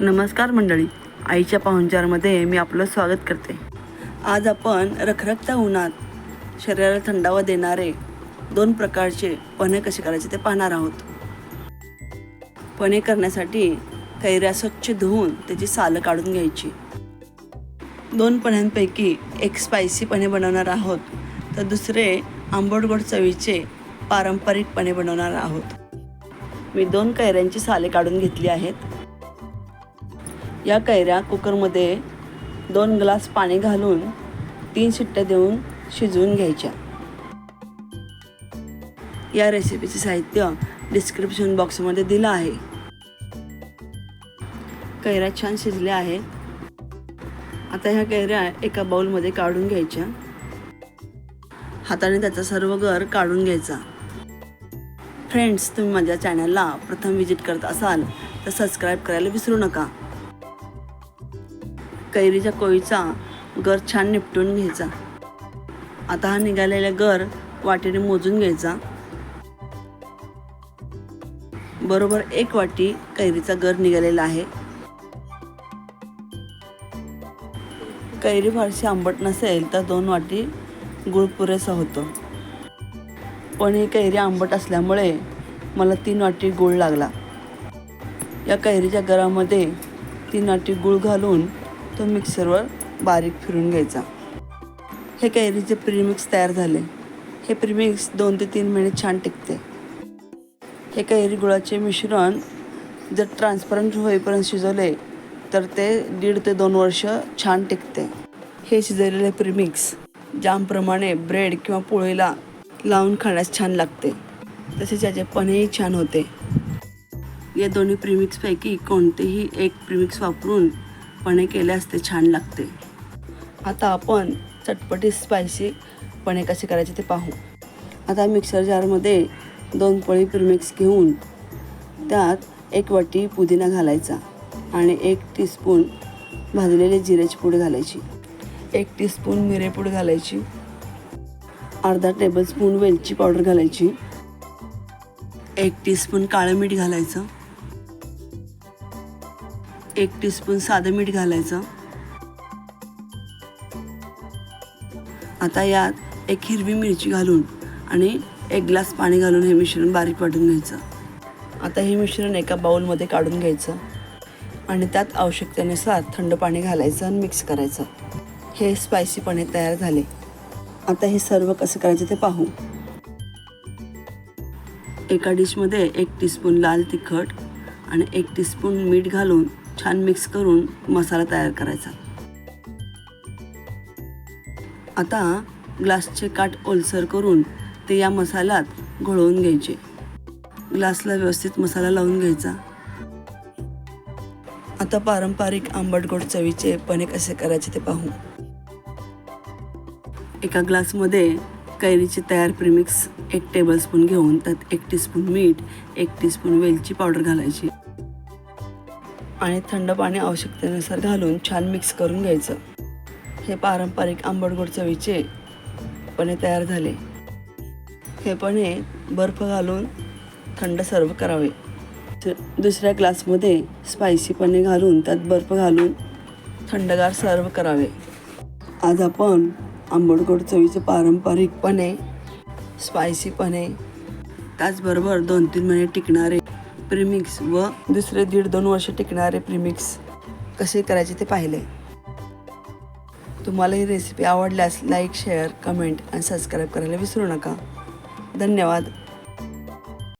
नमस्कार मंडळी. आईच्या पाहुणचारमध्ये मी आपलं स्वागत करते. आज आपण रखरखत्या उन्हात शरीराला थंडावा देणारे दोन प्रकारचे पणे कसे करायचे ते पाहणार आहोत. पणे करण्यासाठी कैऱ्या स्वच्छ धुवून त्याची सालं काढून घ्यायची. दोन पण्यांपैकी एक स्पायसी पणे बनवणार आहोत. तर दुसरे आंबट गोड चवीचे पारंपरिक पणे बनवणार आहोत. मी दोन कैऱ्यांची साले काढून घेतली आहेत. या कैऱ्या कुकरमध्ये दोन ग्लास पाणी घालून तीन शिट्ट्या देऊन शिजवून घ्यायच्या. या रेसिपीचे साहित्य डिस्क्रिप्शन बॉक्समध्ये दिलं आहे. कैऱ्या छान शिजल्या आहेत. आता ह्या कैऱ्या एका बाउलमध्ये काढून घ्यायच्या. हाताने त्याचा सर्व गर काढून घ्यायचा. फ्रेंड्स तुम्ही माझ्या चॅनलला प्रथम व्हिजिट करत असाल तर सबस्क्राईब करायला विसरू नका. कैरीच्या कोळीचा गर छान निपटून घ्यायचा. आता हा निघालेला गर वाटीने मोजून घ्यायचा. बरोबर एक वाटी कैरीचा गर निघालेला आहे. कैरी फारशी आंबट नसेल तर दोन वाटी गुळ पुरेसा होतो. पण ही कैरी आंबट असल्यामुळे मला तीन वाटी गुळ लागला. या कैरीच्या गरामध्ये तीन वाटी गुळ घालून तो मिक्सरवर बारीक फिरून घ्यायचा. हे कैरीचे प्रीमिक्स तयार झाले हे प्रीमिक्स दोन ते तीन महिने छान टिकते. हे कैरी गुळाचे मिश्रण जर ट्रान्सपरंट होईपर्यंत शिजवले तर ते दीड ते दोन वर्ष छान टिकते. हे शिजवलेले प्रीमिक्स जामप्रमाणे ब्रेड किंवा पोळीला लावून खाण्यास छान लागते तसेच याचे पणही छान होते. या दोन्ही प्रीमिक्सपैकी कोणतेही एक प्रीमिक्स वापरून पणे केल्यास ते छान लागते. आता आपण चटपटी स्पायसी पणे कसे करायचे ते पाहू. आता मिक्सर जारमध्ये दोन पोळी प्रीमिक्स घेऊन त्यात एक वाटी पुदिना घालायचा आणि एक टीस्पून भाजलेले जिऱ्याची पूड घालायची. एक टीस्पून मिरेपूड घालायची. अर्धा टेबलस्पून वेलची पावडर घालायची. एक टीस्पून काळं मीठ घालायचं. एक टीस्पून साधं मीठ घालायचं. आता यात एक हिरवी मिरची घालून आणि एक ग्लास पाणी घालून हे मिश्रण बारीक वाटून घ्यायचं. आता हे मिश्रण एका बाउलमध्ये काढून घ्यायचं आणि त्यात आवश्यकतेनुसार थंड पाणी घालायचं आणि मिक्स करायचं. हे स्पायसीपणे तयार झाले. आता हे सर्व कसं करायचं ते पाहू. एका डिशमध्ये एक टीस्पून लाल तिखट आणि एक टीस्पून मीठ घालून छान मिक्स करून मसाला तयार करायचा. आता ग्लासचे काठ ओलसर करून ते या मसाल्यात घोळवून घ्यायचे. ग्लासला व्यवस्थित मसाला लावून घ्यायचा. आता पारंपरिक आंबट गोड चवीचे पणे कसे करायचे ते पाहू. एका ग्लासमध्ये कैरीचे तयार प्रिमिक्स एक टेबलस्पून घेऊन त्यात एक टीस्पून मीठ एक टीस्पून वेलची पावडर घालायची. आणि थंड पाणी आवश्यकतेनुसार घालून छान मिक्स करून घ्यायचं. हे पारंपरिक आंबट गोड चवीचे पणे तयार झाले. हे पणे बर्फ घालून थंड सर्व करावे. दुसऱ्या ग्लासमध्ये स्पायसी पणे घालून त्यात बर्फ घालून थंडगार सर्व करावे. आज आपण आंबट गोड चवीचे पारंपरिकपणे स्पायसीपणे त्याचबरोबर दोन तीन महिने टिकणारे प्रीमिक्स व दुसरे दीड दोन वर्ष टिकणारे प्रिमिक्स कसे करायचे ते पाहिले. तुम्हाला ही रेसिपी आवडल्यास लाईक शेअर कमेंट आणि सबस्क्राईब करायला विसरू नका. धन्यवाद.